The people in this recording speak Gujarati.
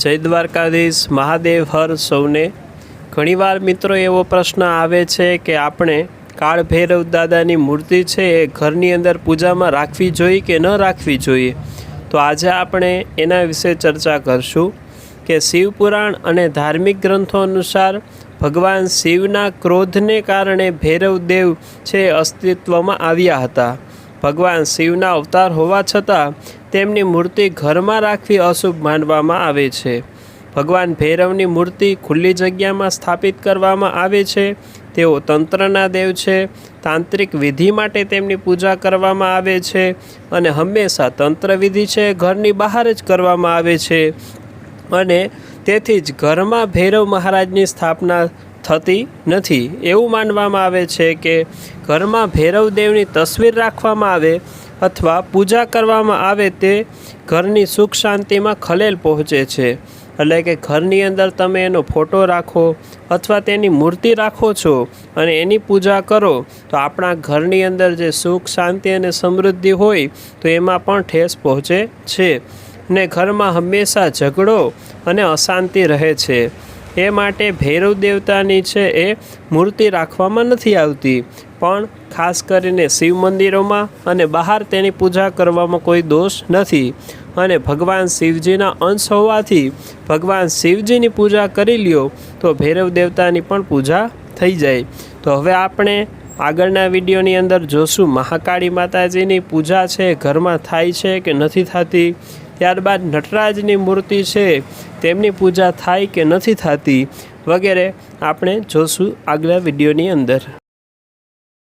જય દ્વારકાધીશ. મહાદેવ હર સૌને. ઘણીવાર મિત્રો એવો પ્રશ્ન આવે છે કે આપણે કાળ ભૈરવ દાદાની મૂર્તિ છે એ ઘરની અંદર પૂજામાં રાખવી જોઈએ કે ન રાખવી જોઈએ? તો આજે આપણે એના વિશે ચર્ચા કરશું કે શિવપુરાણ અને ધાર્મિક ગ્રંથો અનુસાર ભગવાન શિવના ક્રોધને કારણે ભૈરવદેવ છે અસ્તિત્વમાં આવ્યા હતા. ભગવાન શિવના અવતાર હોવા છતાં તેમની મૂર્તિ ઘરમાં રાખવી અશુભ માનવામાં આવે છે. ભગવાન ભૈરવની મૂર્તિ ખુલ્લી જગ્યામાં સ્થાપિત કરવામાં આવે છે. તેઓ તંત્રના દેવ છે. તાંત્રિક વિધિ માટે તેમની પૂજા કરવામાં આવે છે અને હંમેશા તંત્ર વિધિ છે ઘરની બહાર જ કરવામાં આવે છે. અને તેથી જ ઘરમાં ભૈરવ મહારાજની સ્થાપના થતી નથી. એવું માનવામાં આવે છે કે ઘરમાં ભૈરવ દેવની તસવીર રાખવામાં આવે અથવા પૂજા કરવામાં આવે તે ઘરની સુખ શાંતિમાં ખલેલ પહોંચે છે. એટલે કે ઘરની અંદર તમે એનો ફોટો રાખો અથવા તેની મૂર્તિ રાખો છો અને એની પૂજા કરો, તો આપણા ઘરની અંદર જે સુખ, શાંતિ અને સમૃદ્ધિ હોય, તો એમાં પણ ઠેસ પહોંચે છે. ને ઘરમાં હંમેશા ઝઘડો અને અશાંતિ રહે છે. એ માટે ભૈરવ દેવતાની છે એ મૂર્તિ રાખવામાં નથી આવતી. પણ ખાસ કરીને શિવ મંદિરોમાં અને બહાર તેની પૂજા કરવામાં કોઈ દોષ નથી. અને ભગવાન શિવજીના અંશ હોવાથી ભગવાન શિવજીની પૂજા કરી લ્યો તો ભૈરવ દેવતાની પણ પૂજા થઈ જાય. તો હવે આપણે આગળના વિડીયોની અંદર જોશું મહાકાળી માતાજીની પૂજા છે, ઘરમાં થાય છે કે નથી થતી. ત્યારબાદ નટરાજની મૂર્તિ છે તેમની પૂજા થાય કે નથી થતી વગેરે આપણે જોશું આગલા વિડીયોની અંદર.